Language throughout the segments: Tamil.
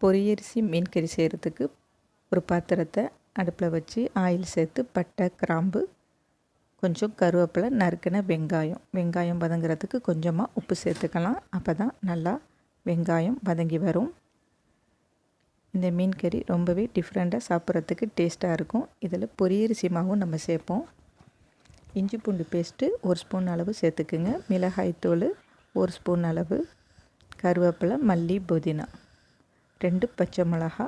பொரியரிசி மீன் கறி செய்கிறதுக்கு ஒரு பாத்திரத்தை அடுப்பில் வச்சு ஆயில் சேர்த்து பட்டை கிராம்பு கொஞ்சம் கருவேப்பிலை நறுக்கின வெங்காயம். வெங்காயம் வதங்குறதுக்கு கொஞ்சமாக உப்பு சேர்த்துக்கலாம். அப்போ தான் நல்லா வெங்காயம் வதங்கி வரும். இந்த மீன் கறி ரொம்பவே டிஃப்ரெண்ட்டாக சாப்பிட்றதுக்கு டேஸ்ட்டாக இருக்கும். இதில் பொரியரிசி மாவும் நம்ம சேர்ப்போம். இஞ்சி பூண்டு பேஸ்ட்டு ஒரு ஸ்பூன் அளவு சேர்த்துக்குங்க. மிளகாய்த்தூள் ஒரு ஸ்பூன் அளவு. கருவேப்பிலை மல்லி புதினா. ரெண்டு பச்சை மிளகா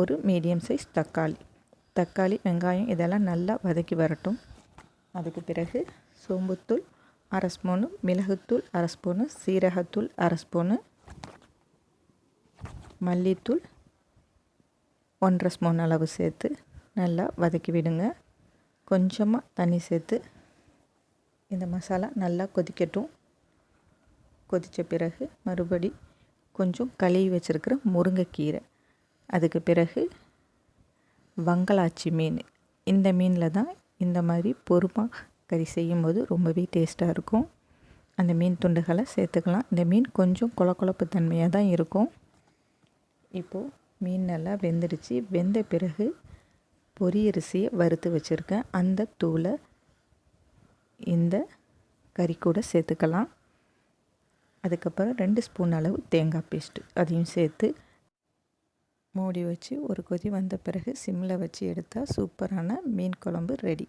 ஒரு மீடியம் சைஸ் தக்காளி. தக்காளி வெங்காயம் இதெல்லாம் நல்லா வதக்கி வரட்டும். அதுக்கு பிறகு சோம்புத்தூள் அரை ஸ்பூனு மிளகுத்தூள் அரை ஸ்பூனு சீரகத்தூள் அரை ஸ்பூனு மல்லித்தூள் ஒன்றரை ஸ்பூன் அளவு சேர்த்து நல்லா வதக்கி விடுங்க. கொஞ்சமாக தண்ணி சேர்த்து இந்த மசாலா நல்லா கொதிக்கட்டும். கொதித்த பிறகு மறுபடி கொஞ்சம் கழுவி வச்சுருக்கிற முருங்கைக்கீரை. அதுக்கு பிறகு வங்களாச்சி மீன். இந்த மீனில் தான் இந்த மாதிரி பொறுப்பாக கறி செய்யும்போது ரொம்பவே டேஸ்ட்டாக இருக்கும். அந்த மீன் துண்டுகளை சேர்த்துக்கலாம். இந்த மீன் கொஞ்சம் குழப்பு கொழப்பு தன்மையாக தான் இருக்கும். இப்போது மீன் நல்லா வெந்துடுச்சு. வெந்த பிறகு பொரியரிசியை வறுத்து வச்சுருக்கேன். அந்த தூளை இந்த கறி கூட சேர்த்துக்கலாம். அதுக்கப்புறம் ரெண்டு ஸ்பூன் அளவு தேங்காய் பேஸ்ட்டு அதையும் சேர்த்து மூடி வச்சு ஒரு கொதி வந்த பிறகு சிம்மில் வச்சு எடுத்தால் சூப்பரான மீன் குழம்பு ரெடி.